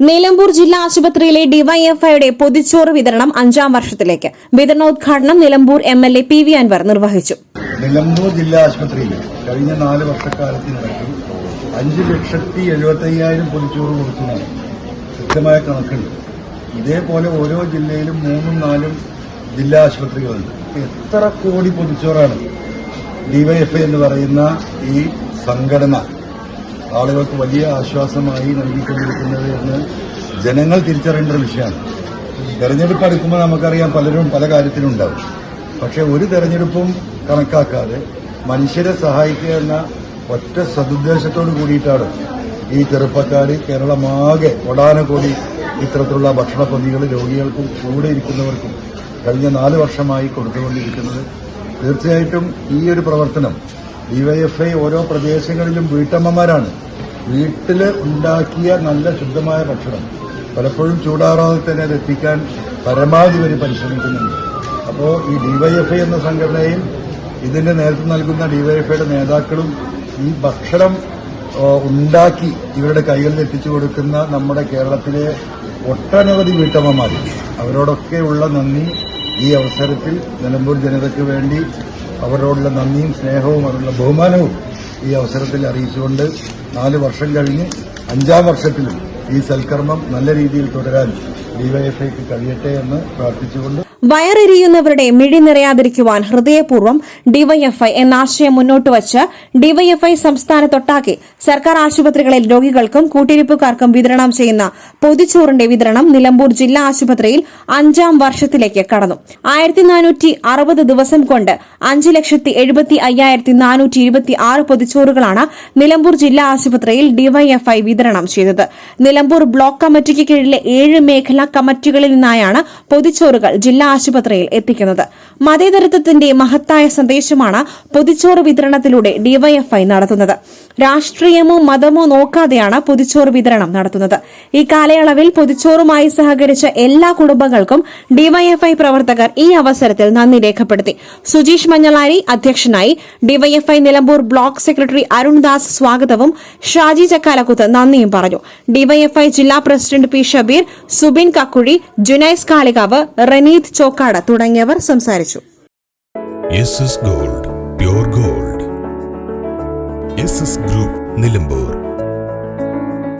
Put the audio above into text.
നിലമ്പൂർ ജില്ലാ ആശുപത്രിയിലെ ഡിവൈഎഫ്ഐയുടെ പൊതിച്ചോറ് വിതരണം അഞ്ചാം വർഷത്തിലേക്ക്. വിതരണോദ്ഘാടനം Nilambur M L A P V Anvar നിർവഹിച്ചു. നിലമ്പൂർ ജില്ലാ ആശുപത്രിയിൽ കഴിഞ്ഞ നാല് വർഷക്കാലത്തിനിടയ്ക്ക് അഞ്ച് ലക്ഷത്തി എഴുപത്തയ്യായിരം പൊതിച്ചോറ് കൊടുക്കുന്ന കൃത്യമായ കണക്കുണ്ട്. ഇതേപോലെ ഓരോ ജില്ലയിലും മൂന്നും നാലും ജില്ലാ ആശുപത്രികളുണ്ട്. എത്ര കോടി പൊതിച്ചോറാണ് ഡിവൈഎഫ്ഐ എന്ന് പറയുന്ന ഈ സംഘടന. ആളുകൾക്ക് വലിയ ആശ്വാസമായി നൽകിക്കൊണ്ടിരിക്കുന്നത് എന്ന് ജനങ്ങൾ തിരിച്ചറിയേണ്ട ഒരു വിഷയമാണ്. തെരഞ്ഞെടുപ്പ് അടുക്കുമ്പോൾ നമുക്കറിയാം പലരും പല കാര്യത്തിലും ഉണ്ടാവും പക്ഷെ ഒരു തെരഞ്ഞെടുപ്പും കണക്കാക്കാതെ മനുഷ്യരെ സഹായിക്കുക എന്ന ഒറ്റ സതുദ്ദേശത്തോട് കൂടിയിട്ടാണ് ഈ ചെറുപ്പക്കാർ കേരളമാകെ ഒടാനകോടി ഇത്തരത്തിലുള്ള ഭക്ഷണ പൊതികൾ രോഗികൾക്കും കൂടെ ഇരിക്കുന്നവർക്കും കഴിഞ്ഞ നാല് വർഷമായി കൊടുത്തുകൊണ്ടിരിക്കുന്നത്. തീർച്ചയായിട്ടും ഈ ഒരു പ്രവർത്തനം ഡിവൈഎഫ്ഐ ഓരോ പ്രദേശങ്ങളിലും വീട്ടമ്മമാരാണ്. വീട്ടിൽ ഉണ്ടാക്കിയ നല്ല ശുദ്ധമായ ഭക്ഷണം. പലപ്പോഴും ചൂടാറാതെ തന്നെ അത് എത്തിക്കാൻ പരമാവധി വരെ പരിശ്രമിക്കുന്നുണ്ട്. അപ്പോൾ ഈ ഡിവൈഎഫ്ഐ എന്ന സംഘടനയും ഇതിന്റെ നേതൃത്വം നൽകുന്ന ഡിവൈഎഫ്ഐയുടെ നേതാക്കളും ഈ ഭക്ഷണം ഉണ്ടാക്കി ഇവരുടെ കൈകളിൽ എത്തിച്ചു കൊടുക്കുന്ന നമ്മുടെ കേരളത്തിലെ ഒട്ടനവധി വീട്ടമ്മമാർ അവരോടൊക്കെയുള്ള നന്ദി ഈ അവസരത്തിൽ നിലമ്പൂർ ജനതയ്ക്ക് വേണ്ടി അവരോടുള്ള നന്ദിയും സ്നേഹവും അവരുടെ ബഹുമാനവും ഈ അവസരത്തിൽ അറിയിച്ചുകൊണ്ട് നാല് വർഷം കഴിഞ്ഞ് അഞ്ചാം വർഷത്തിലും ഈ സൽക്കർമ്മം നല്ല രീതിയിൽ തുടരാൻ ഡിവൈഎഫ്ഐക്ക് വയറെരിയുന്നവരുടെ മിഴി നിറയാതിരിക്കുവാൻ ഹൃദയപൂർവം ഡിവൈഎഫ്ഐ എന്ന ആശയം മുന്നോട്ട് വച്ച് ഡിവൈഎഫ്ഐ സംസ്ഥാനത്തൊട്ടാകെ സർക്കാർ ആശുപത്രികളിൽ രോഗികൾക്കും കൂട്ടിരിപ്പുകാർക്കും വിതരണം ചെയ്യുന്ന പൊതിച്ചോറിന്റെ വിതരണം നിലമ്പൂർ ജില്ലാ ആശുപത്രിയിൽ അഞ്ചാം വർഷത്തിലേക്ക് കടന്നു. ആയിരത്തി നാനൂറ്റി അറുപത് ദിവസം കൊണ്ട് അഞ്ച് ലക്ഷത്തി എഴുപത്തി അയ്യായിരത്തി നാനൂറ്റി ഇരുപത്തി ആറ് പൊതിച്ചോറുകളാണ് നിലമ്പൂർ ജില്ലാ ആശുപത്രിയിൽ ഡിവൈഎഫ്ഐ വിതരണം ചെയ്തത്. നിലമ്പൂർ ബ്ലോക്ക് കമ്മിറ്റിക്ക് കീഴിലെ ഏഴ് മേഖലാ കമ്മിറ്റികളിൽ നിന്നായാണ് പൊതിച്ചോറുകൾ ജില്ലാ ആശുപത്രിയിൽ എത്തിക്കുന്നത്. മതേതരത്വത്തിന്റെ മഹത്തായ സന്ദേശമാണ് പൊതിച്ചോറ് വിതരണത്തിലൂടെ ഡിവൈഎഫ്ഐ നടത്തുന്നത്. രാഷ്ട്രീയമോ മതമോ നോക്കാതെയാണ് പൊതിച്ചോറ് വിതരണം നടത്തുന്നത്. ഈ കാലയളവിൽ പൊതിച്ചോറുമായി സഹകരിച്ച എല്ലാ കുടുംബങ്ങൾക്കും ഡിവൈഎഫ്ഐ പ്രവർത്തകർ ഈ അവസരത്തിൽ നന്ദി രേഖപ്പെടുത്തി. സുജീഷ് മഞ്ഞളാരി അധ്യക്ഷനായി DYFI Nilambur block secretary Arundas സ്വാഗതവും ഷാജി ചക്കാലക്കുത്ത് നന്ദിയും പറഞ്ഞു. ഡിവൈഎഫ്ഐ ജില്ലാ പ്രസിഡന്റ് പി. ഷബീർ സുബിൻ കക്കുഴി ജുനൈസ് കാളികാവ് റനീത് ചോക്കാട് തുടങ്ങിയവർ സംസാരിച്ചു. Gold pure gold group Nilambur